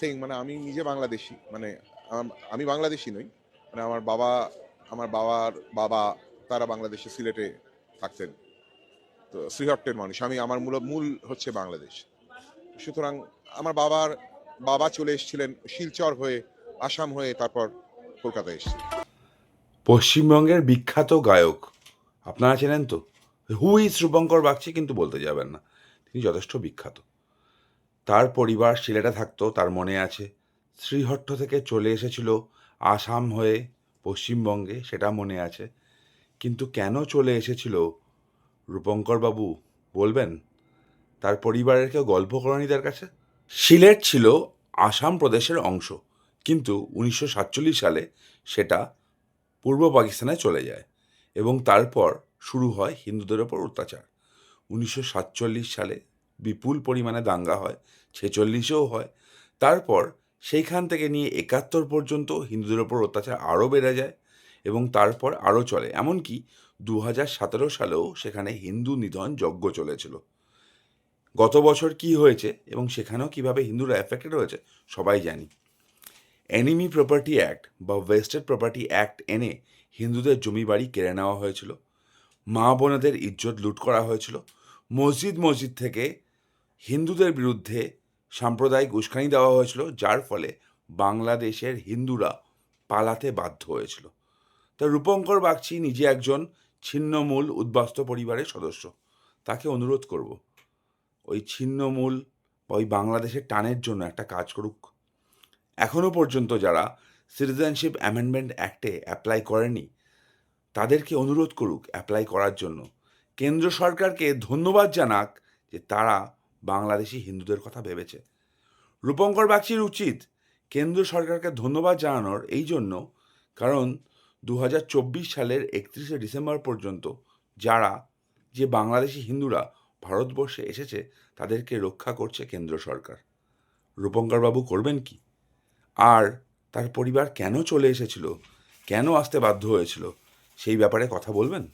Thing মানে আমি নিজে বাংলাদেশি মানে আমি বাংলাদেশি নই মানে আমার বাবা, আমার বাবার বাবা, তারা বাংলাদেশে সিলেটে থাকতেন। তো শ্রীহট্টের মানুষ, আমি, আমার মূল মূল হচ্ছে বাংলাদেশ। সুতরাং আমার বাবার, বাবা চলে এসেছিলেন শিলচর হয়ে, আসাম হয়ে, তারপর কলকাতায় এসেছিলেন পশ্চিমবঙ্গের বিখ্যাত গায়ক, আপনারা চেনেন তো? হু ইজ রূপঙ্কর বাগচি কিন্তু বলতে যাবেন না, তিনি যথেষ্ট বিখ্যাত। পরিবার সিলেটে থাকতো, তার মনে আছে। শ্রীহট্ট থেকে চলে এসেছিল আসাম হয়ে পশ্চিমবঙ্গে, সেটা মনে আছে। কিন্তু কেন চলে এসেছিল? রূপঙ্করবাবু বলবেন? তার পরিবারের কেউ গল্প করেনি তার কাছে? সিলেট ছিল আসাম প্রদেশের অংশ, কিন্তু উনিশশো সাতচল্লিশ সালে সেটা পূর্ব পাকিস্তানে চলে যায় এবং তারপর শুরু হয় হিন্দুদের ওপর অত্যাচার। উনিশশো সাতচল্লিশ সালে বিপুল পরিমাণে দাঙ্গা হয়, ছেচল্লিশেও হয়। তারপর সেইখান থেকে নিয়ে একাত্তর পর্যন্ত হিন্দুদের ওপর অত্যাচার আরও বেড়ে যায় এবং তারপর আরও চলে। এমনকি দু হাজার সতেরো সালেও সেখানে হিন্দু নিধন যজ্ঞ চলেছিল। গত বছর কি হয়েছে এবং সেখানেও কীভাবে হিন্দুরা এফেক্টেড হয়েছে সবাই জানি। এনিমি প্রপার্টি অ্যাক্ট বা ওয়েস্টেড প্রপার্টি অ্যাক্ট এনে হিন্দুদের জমি বাড়ি কেড়ে নেওয়া হয়েছিল। মা বোনেদের ইজ্জত লুট করা হয়েছিল। মসজিদ মসজিদ থেকে হিন্দুদের বিরুদ্ধে সাম্প্রদায়িক উস্কানি দেওয়া হয়েছিল, যার ফলে বাংলাদেশের হিন্দুরা পালাতে বাধ্য হয়েছিল। তা রূপঙ্কর বাগচি নিজে একজন ছিন্নমূল উদ্বাস্ত পরিবারের সদস্য। তাকে অনুরোধ করব, ওই ছিন্নমূল ওই বাংলাদেশের টানের জন্য একটা কাজ করুক। এখনও পর্যন্ত যারা সিটিজেনশিপ অ্যামেন্ডমেন্ট অ্যাক্টে অ্যাপ্লাই করেনি, তাদেরকে অনুরোধ করুক অ্যাপ্লাই করার জন্য। কেন্দ্র সরকারকে ধন্যবাদ জানাক যে তারা বাংলাদেশি হিন্দুদের কথা ভেবেছে। রূপঙ্কর বাগচির উচিত কেন্দ্র সরকারকে ধন্যবাদ জানানোর এই জন্য, কারণ দু হাজার চব্বিশ সালের একত্রিশে ডিসেম্বর পর্যন্ত যারা যে বাংলাদেশি হিন্দুরা ভারতবর্ষে এসেছে, তাদেরকে রক্ষা করছে কেন্দ্র সরকার। রূপঙ্কর বাবু করবেন কি? আর তার পরিবার কেন চলে এসেছিল? কেন আসতে বাধ্য হয়েছিল? সেই ব্যাপারে কথা বলবেন?